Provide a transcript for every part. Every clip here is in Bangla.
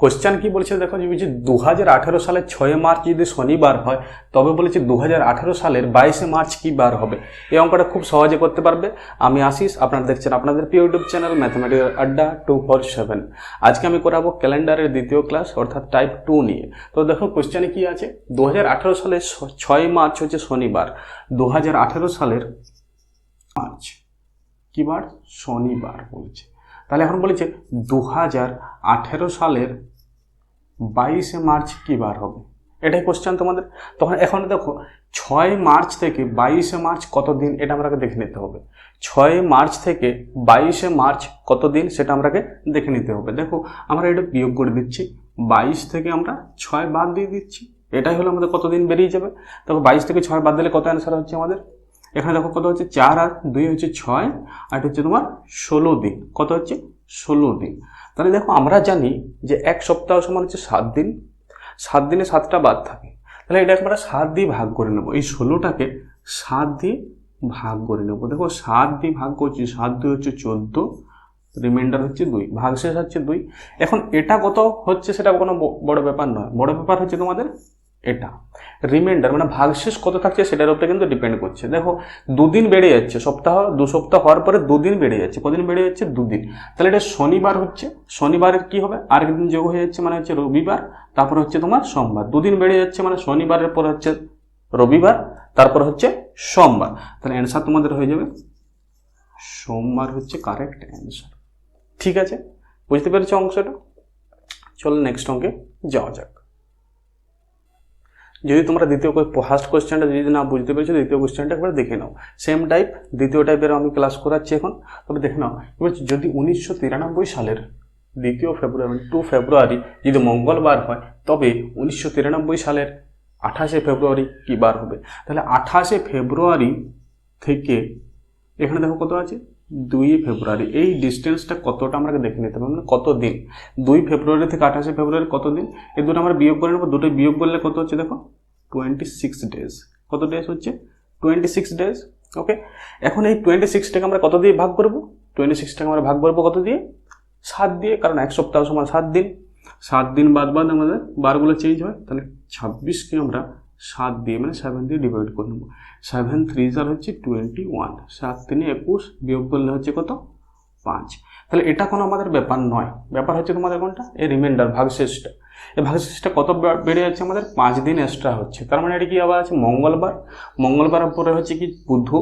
কোশ্চেন কি বলছে দেখো, যে বলছে দু হাজার আঠেরো সালের ছয় মার্চ যদি শনিবার হয়, তবে বলেছে দু হাজার আঠেরো সালের বাইশে মার্চ কি বার হবে? এই অঙ্কটা খুব সহজে করতে পারবে। আমি আশিস, আপনারা দেখছেন আপনাদের প্রিয় ইউটিউব চ্যানেল ম্যাথমেটিক্যাল আড্ডা টু ফোর সেভেন আজকে আমি করাবো ক্যালেন্ডারের দ্বিতীয় ক্লাস অর্থাৎ টাইপ টু নিয়ে। তো দেখো কোশ্চেনে কি আছে? দু হাজার আঠেরো সালের ছয় মার্চ হচ্ছে শনিবার। দু হাজার আঠেরো সালের মার্চ কি বার? শনিবার বলছে। তাহলে এখন বলেছে দু হাজার আঠেরো সালের বাইশে মার্চ কি বার হবে? এটাই কোশ্চেন তোমাদের। তখন এখন দেখো, ছয় মার্চ থেকে বাইশে মার্চ কত দিন এটা আমরাকে দেখে নিতে হবে। ছয় মার্চ থেকে বাইশে মার্চ কত দিন সেটা আমরাকে দেখে নিতে হবে। দেখো, আমরা এটা বিয়োগ করে দিচ্ছি। বাইশ থেকে আমরা ছয় বাদ দিয়ে দিচ্ছি। এটাই হলো আমাদের কত দিন বেরিয়ে যাবে। দেখো বাইশ থেকে ছয় বাদ দিলে কত অ্যান্সার হচ্ছে আমাদের? এখানে দেখো কত হচ্ছে? চার আর দুই হচ্ছে ছয়, আর হচ্ছে তোমার ষোলো দিন। কত হচ্ছে? ষোলো দিন। তাহলে দেখো, আমরা জানি যে এক সপ্তাহ সমান হচ্ছে সাত দিন। সাত দিনে সাতটা বাদ থাকে। তাহলে এটা আমরা সাত দিয়ে ভাগ করে নেব। এই ষোলোটাকে সাত দিয়ে ভাগ করে নেব। দেখো, সাত দিয়ে ভাগ করছি, সাত দুই হচ্ছে চোদ্দ, রিমাইন্ডার হচ্ছে দুই, ভাগশেষ হচ্ছে দুই। এখন এটা কত হচ্ছে সেটা কোনো বড় ব্যাপার নয়। বড় ব্যাপার হচ্ছে তোমাদের এটা। রিমাইন্ডার মানে ভাগশেষ কত থাকছে সেটার উপরে কিন্তু ডিপেন্ড করছে। দেখো, দুদিন বেড়ে যাচ্ছে, সপ্তাহ, দু সপ্তাহ হওয়ার পরে দুদিন বেড়ে যাচ্ছে, কদিন বেড়ে যাচ্ছে? দুদিন। তাহলে এটা শনিবার হচ্ছে, শনিবারের কি হবে? আরেকদিন যোগ হয়ে যাচ্ছে মানে হচ্ছে রবিবার, তারপর হচ্ছে তোমার সোমবার। দুদিন বেড়ে যাচ্ছে মানে শনিবারের পর হচ্ছে রবিবার, তারপর হচ্ছে সোমবার। তাহলে অ্যান্সার তোমাদের হয়ে যাবে, সোমবার হচ্ছে কারেক্ট অ্যান্সার ঠিক আছে? বুঝতে পেরেছ অংশটা? চলো নেক্সট অঙ্কে যাওয়া যাক। যদি তোমরা দ্বিতীয় ফার্স্ট কোশ্চেনটা যদি না বুঝতে পেরেছ, দ্বিতীয় কোশ্চেনটা একবার দেখে নাও। সেম টাইপ দ্বিতীয় টাইপের আমি ক্লাস করাচ্ছি এখন। তবে দেখে নাও। এবার যদি উনিশশো তিরানব্বই সালের দ্বিতীয় ফেব্রুয়ারি টু ফেব্রুয়ারি যদি মঙ্গলবার হয়, তবে উনিশশো তিরানব্বই সালের আঠাশে ফেব্রুয়ারি কী বার হবে? তাহলে আঠাশে ফেব্রুয়ারি থেকে, এখানে দেখো কত আছে? দুই ফেব্রুয়ারি। এই ডিস্টেন্সটা কতটা আমরা দেখে নিতে হবে মানে কত দিন দুই ফেব্রুয়ারি থেকে আঠাশে ফেব্রুয়ারি কত দিন এই দুটো আমরা বিয়োগ করে নেব। দুটো বিয়োগ করলে কত হচ্ছে দেখো? টোয়েন্টি সিক্স ডেজ কত ডেজ হচ্ছে? টোয়েন্টি সিক্স ডেজ ওকে এখন এই টোয়েন্টি সিক্সটাকে আমরা কত দিয়ে ভাগ করব? টোয়েন্টি সিক্সটাকে আমরা ভাগ করব কত দিয়ে? সাত দিয়ে, কারণ এক সপ্তাহ সময় সাত দিন। সাত দিন বাদ বাদ আমাদের বারগুলো চেঞ্জ হয়। তাহলে ছাব্বিশকে আমরা সাত দিয়ে মানে সেভেন দিয়ে ডিভাইড করে নেব। সেভেন থ্রি জার হচ্ছে টোয়েন্টি ওয়ান সাত তিনে একুশ বিয়োগ করলে হচ্ছে কত? পাঁচ। তাহলে এটা কোনো আমাদের ব্যাপার নয়। ব্যাপার হচ্ছে তোমাদের কোনটা? এই রিমাইন্ডার ভাগশেষটা। এই ভাগশেষটা কত বেড়ে যাচ্ছে আমাদের? পাঁচ দিন এক্সট্রা হচ্ছে। তার মানে এটা কি আবার আছে? মঙ্গলবার। মঙ্গলবার পরে হচ্ছে কি? বুধ,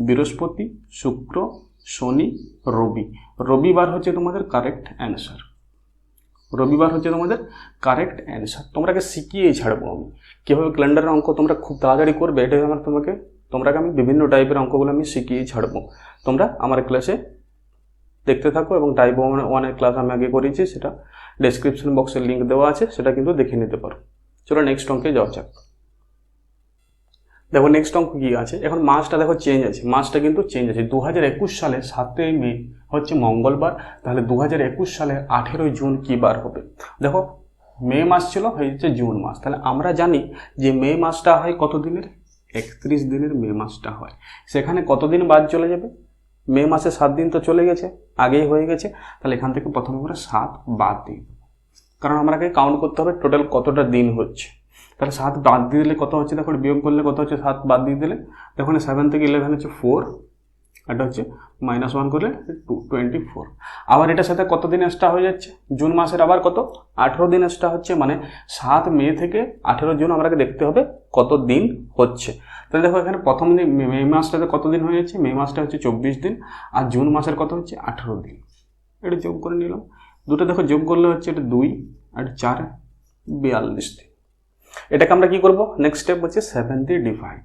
বৃহস্পতি, শুক্র, শনি, রবি। রবিবার হচ্ছে তোমাদের কারেক্ট অ্যান্সার রবিবার হচ্ছে তোমাদের কারেক্ট অ্যান্সার তোমরাকে শিখিয়ে ছাড়বো আমি। কীভাবে ক্যালেন্ডারের অঙ্ক তোমরা খুব তাড়াতাড়ি করবে, এটাই আমার তোমাকে, তোমরাকে আমি বিভিন্ন টাইপের অঙ্কগুলো আমি শিখিয়ে ছাড়বো। তোমরা আমার ক্লাসে দেখতে থাকো এবং টাইপ ওয়ানের ক্লাস আমি আগে করেছি, সেটা ডেসক্রিপশন বক্সে লিঙ্ক দেওয়া আছে, সেটা কিন্তু দেখে নিতে পারো। চলো নেক্সট অঙ্কে যাওয়া যাক। দেখো নেক্সট অঙ্ক কী আছে? এখন মাসটা দেখো চেঞ্জ আছে। মাসটা কিন্তু চেঞ্জ আছে। দু হাজার একুশ সালে সাতই মে হচ্ছে মঙ্গলবার, তাহলে দু হাজার একুশ সালে আঠেরোই জুন কি বার হবে? দেখো, মে মাস ছিল হয়েছে জুন মাস। তাহলে আমরা জানি যে মে মাসটা হয় কত দিনের? একত্রিশ দিনের মে মাসটা হয়। সেখানে কতদিন বাদ চলে যাবে? মে মাসে সাত দিন তো চলে গেছে, আগেই হয়ে গেছে। তাহলে এখান থেকে প্রথমে আমরা সাত বাদ দিই কারণ আমাকে কাউন্ট করতে হবে টোটাল কতটা দিন হচ্ছে। তাহলে সাত বাদ দিয়ে দিলে কত হচ্ছে? দেখো, বিয়োগ করলে কত হচ্ছে? সাত বাদ দিয়ে দিলে। দেখো সেভেন থেকে ইলেভেন হচ্ছে ফোর এটা হচ্ছে মাইনাস ওয়ান করলে টু টোয়েন্টি ফোর আবার এটার সাথে কত দিন এক্সট্রা হয়ে যাচ্ছে? জুন মাসের আবার কত? আঠেরো দিন এক্সট্রা হচ্ছে মানে সাত মে থেকে আঠেরো জুন আমাকে দেখতে হবে কত দিন হচ্ছে। তাহলে দেখো এখানে প্রথম দিন মে- মাসটাতে কত দিন হয়ে যাচ্ছে? মে মাসটা হচ্ছে চব্বিশ দিন, আর জুন মাসের কত হচ্ছে? আঠেরো দিন। এটা যোগ করে নিলাম। দুটো দেখো যোগ করলে হচ্ছে এটা দুই, আর চার, বিয়াল্লিশ দিন। এটাকে আমরা কি করব? নেক্সট স্টেপ হচ্ছে সেভেন দিয়ে ডিভাইড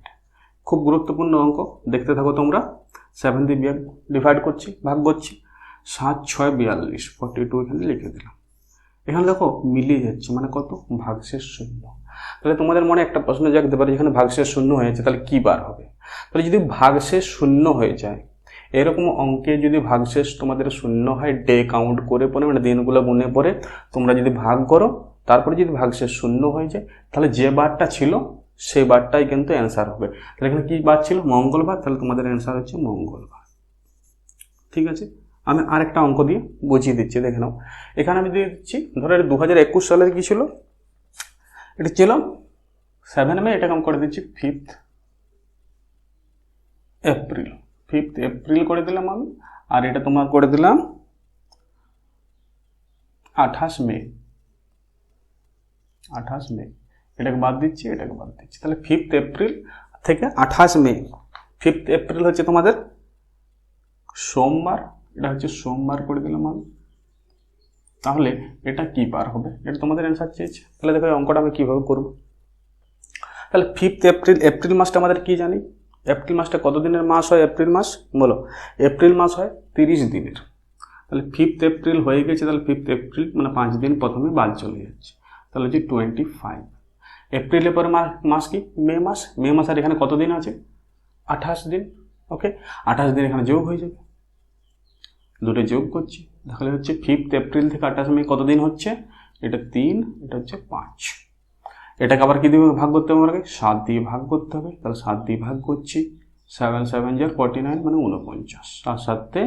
খুব গুরুত্বপূর্ণ অঙ্ক। দেখতে থাকো তোমরা। সেভেন দিয়ে বিয়াগ ডিভাইড করছি, ভাগ করছি, সাত, ছয়, বিয়াল্লিশ ফর্টি টু এখানে লিখে দিলাম। এখানে দেখো মিলিয়ে যাচ্ছে মানে কত? ভাগশেষ শূন্য। তাহলে তোমাদের মনে একটা প্রশ্ন জাগতে পারে, যেখানে ভাগশেষ শূন্য হয়েছে, তাহলে কী বার হবে? তাহলে যদি ভাগশেষ শূন্য হয়ে যায়, এরকম অঙ্কে যদি ভাগশেষ তোমাদের শূন্য হয় ডে কাউন্ট করে পরে মানে দিনগুলো গুনে পরে তোমরা যদি ভাগ করো, তারপরে যদি ভাগশেষ শূন্য হয়ে যায়, তাহলে যে বারটা ছিল সেই বারটাই কিন্তু অ্যান্সার হবে। তাহলে এখানে কী বার ছিল? মঙ্গলবার? তাহলে তোমাদের অ্যান্সার হচ্ছে মঙ্গলবার। ঠিক আছে? আমি আরেকটা অঙ্ক দিয়ে বুঝিয়ে দিচ্ছি, দেখে নাও। এখানে আমি দিয়ে দিচ্ছি, ধরো এটা দু হাজার একুশ সালের কী ছিল? এটা ছিল সেভেন মে, এটাকে আমি করে দিচ্ছি ফিফথ এপ্রিল ফিফথ এপ্রিল করে দিলাম আমি, আর এটা তোমার করে দিলাম আঠাশ মে। আঠাশ মে। এটাকে বাদ দিচ্ছি, এটাকে বাদ দিচ্ছি। তাহলে ফিফথ এপ্রিল থেকে আঠাশ মে ফিফথ এপ্রিল হচ্ছে তোমাদের সোমবার। এটা হচ্ছে সোমবার করে দিলাম আমি। তাহলে এটা কি বার হবে? এটা তোমাদের অ্যান্সার চেয়েছে। তাহলে দেখো অঙ্কটা আমি কীভাবে করব। তাহলে ফিফথ এপ্রিল এপ্রিল মাসটা আমাদের কি জানি? এপ্রিল মাসটা কত দিনের মাস হয় এপ্রিল মাস? বলো এপ্রিল মাস হয় তিরিশ দিনের। তাহলে ফিফথ এপ্রিল হয়ে গেছে, তাহলে ফিফথ এপ্রিল মানে পাঁচ দিন প্রথমে বাদ চলে যাচ্ছে। তাহলে হচ্ছে টোয়েন্টি ফাইভ এপ্রিলের পরে মাস কি? মে মাস? মে মাসের এখানে কত দিন আছে? আঠাশ দিন ওকে আঠাশ দিন এখানে যোগ হয়ে যাবে। দুটো যোগ করছি। তাহলে হচ্ছে ফিফথ এপ্রিল থেকে আঠাশ মে কত দিন হচ্ছে? এটা তিন, এটা হচ্ছে পাঁচ। এটাকে আবার কি দিয়ে ভাগ করতে হবে আমাকে সাত দিয়ে ভাগ করতে হবে। তাহলে সাত দিয়ে ভাগ করছি। সেভেন সেভেন যার ফর্টি নাইন মানে উনপঞ্চাশ সাত সাতে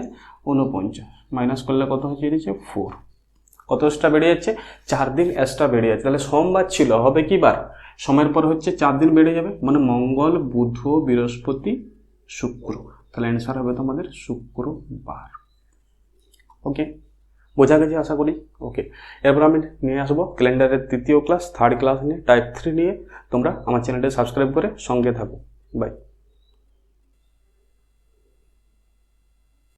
উনপঞ্চাশ মাইনাস করলে কত হচ্ছে এটা ফোর কত এক্সট্রা বেড়ে যাচ্ছে চার দিন এক্সট্রা বেড়ে যাচ্ছে তাহলে সোমবার ছিল, হবে কি বার সময়ের পর হচ্ছে চার দিন বেড়ে যাবে। মানে মঙ্গল, বুধ, বৃহস্পতি, শুক্র। তাহলে অ্যান্সার হবে তোমাদের শুক্রবার। ওকে বোঝা গেছে আশা করি? ওকে এরপর আমি নিয়ে আসব ক্যালেন্ডারের তৃতীয় ক্লাস থার্ড ক্লাস নিয়ে টাইপ থ্রি নিয়ে। তোমরা আমার চ্যানেলটা সাবস্ক্রাইব করে সঙ্গে থাকো। বাই